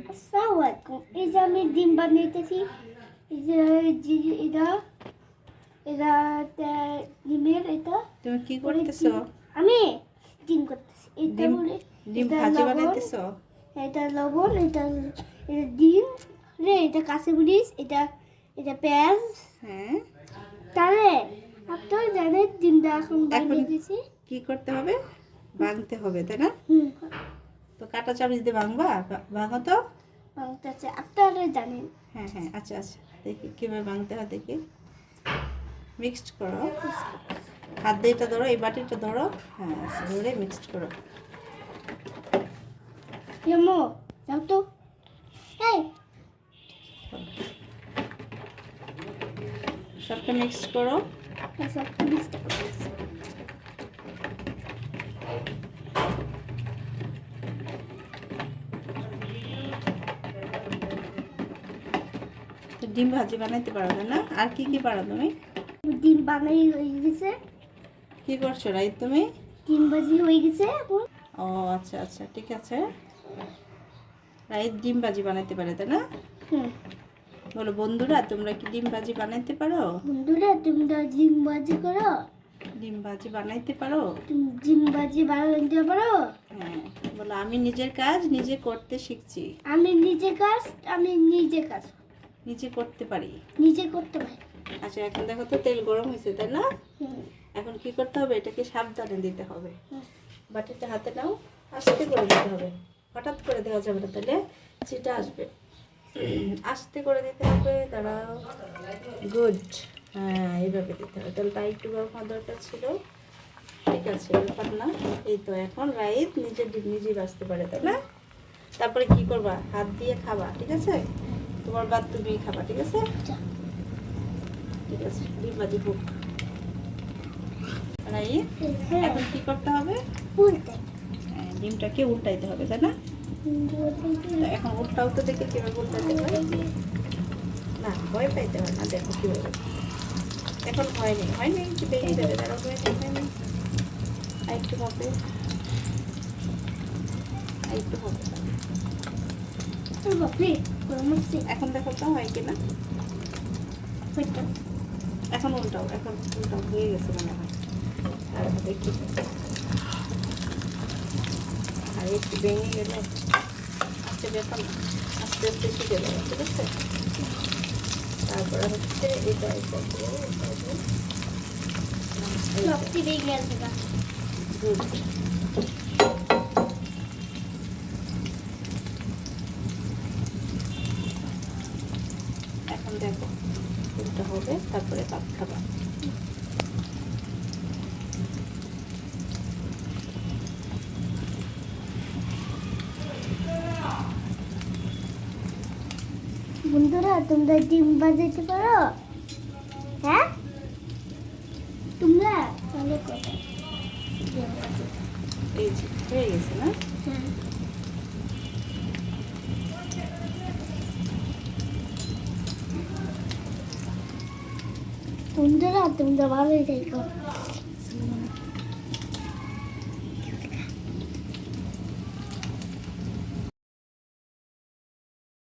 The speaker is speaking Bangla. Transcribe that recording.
আসসালামু আলাইকুম এই যে আমি ডিম বানাইতেছি এই যে এটা এটা ডিমের এটা তুমি কি করতেছো? আমি ডিম করতেছি এটা ডিম বলে ডিম এটা ভাজি লবণ, বানাইতেছো? এটা লবণ এটা এটা ডিম রে এটা কাঁচামরিচ এটা এটা পেঁয়াজ। হ্যাঁ। তাহলে আপনারা জানেন ডিমটা এখন বানিয়ে দিয়েছি। কি করতে হবে? ভাঙতে হবে তাই না? কাটা চামচ দিয়ে ভাঙবা? ভাঙো তো? বাংলাতে আপনারা জানেন। হ্যাঁ হ্যাঁ আচ্ছা আচ্ছা দেখি কীভাবে ভাঙতে হয় দেখি। মিক্সড করো। হাত দিয়ে এটা ধরো এই বাটিটা ধরো। হ্যাঁ ধরে মিক্সড করো। ইয়ামো যাও তো। সবটা মিক্সড করো। সব মিক্সটা করতেছি ডিম ভাজি বানাইতে পারো না আর কি কি পারো তুমি? ডিম বানাই হয়ে গেছে। কি করছ রাই তুমি? ডিম ভাজি হয়ে গেছে ও আচ্ছা আচ্ছা ঠিক আছে। রাইত ডিম ভাজি বানাইতে পারে তাই না? হুম। বলো বন্ধুরা তোমরা কি ডিম ভাজি বানাইতে পারো? বন্ধুরা তোমরা ডিম ভাজি করো। ডিম ভাজি বানাইতে পারো? তুমি ডিম ভাজি বানাতে পারো। হ্যাঁ বলো আমি নিজের কাজ নিজে করতে শিখছি। আমি নিজে কাজ আমি নিজে কাজ নিজে করতে পারি? নিজে করতে পারি। আচ্ছা এখন দেখো তো তেল গরম হয়েছে তাই না? এখন কি করতে হবে? এটাকে সাবধানে দিতে হবে। বাটিটা হাতে নাও আস্তে করে দিতে হবে। হঠাৎ করে দেওয়া যাবে না তাহলে চিটা আসবে। আস্তে করে দিতে হবে দাঁড়াও। গুড। হ্যাঁ এইভাবে দিতে হবে। তেলটা একটু গরম হওয়ার দরকার ছিল। ঠিক আছে ব্যাপার না। এই তো এখন রাইত নিজের নিজেই বাঁচতে পারে তাই না? তারপরে কি করবা? হাত দিয়ে খাবা ঠিক আছে? তোমার বাদ তুমি খাবা ঠিক আছে? আচ্ছা। ঠিক আছে ডিম ভাজি হোক। হ্যাঁ। এখন কি করতে হবে? হ্যাঁ, ডিমটাকে উল্টাইতে হবে তাই না? এখন উল্টাও তো দেখে কীভাবে উল্টাইতে হয়? না ভয় পাইতে হয় না দেখো কীভাবে। এখন হয়নি হয়নি কি বেরিয়ে যাবে তারা হয়নি একটু হবে একটু হবে এখন দেখো তো হয় কিনা? এখন উল্টাও এখন উল্টাও হয়ে গেছে মনে হয়। আর দেখি। আর একটু ভেঙে গেলে আস্তে ব্যাপার না আস্তে আস্তে শিখে যাবে ঠিক আছে? তারপরে হচ্ছে এটা এটা এটা দিয়ে সব ছিঁড়ে গেছে গা। গুড এখন দেখো কোনটা হবে তারপরে ভাত খাবা। বন্ধুরা তোমরা ডিম বাজাতে পারো? হ্যাঁ? তোমরা? তাহলে ভাজি। এই যে হয়ে গেছে না? হ্যাঁ। 돈들한테 먼저 말을 돼, 이거.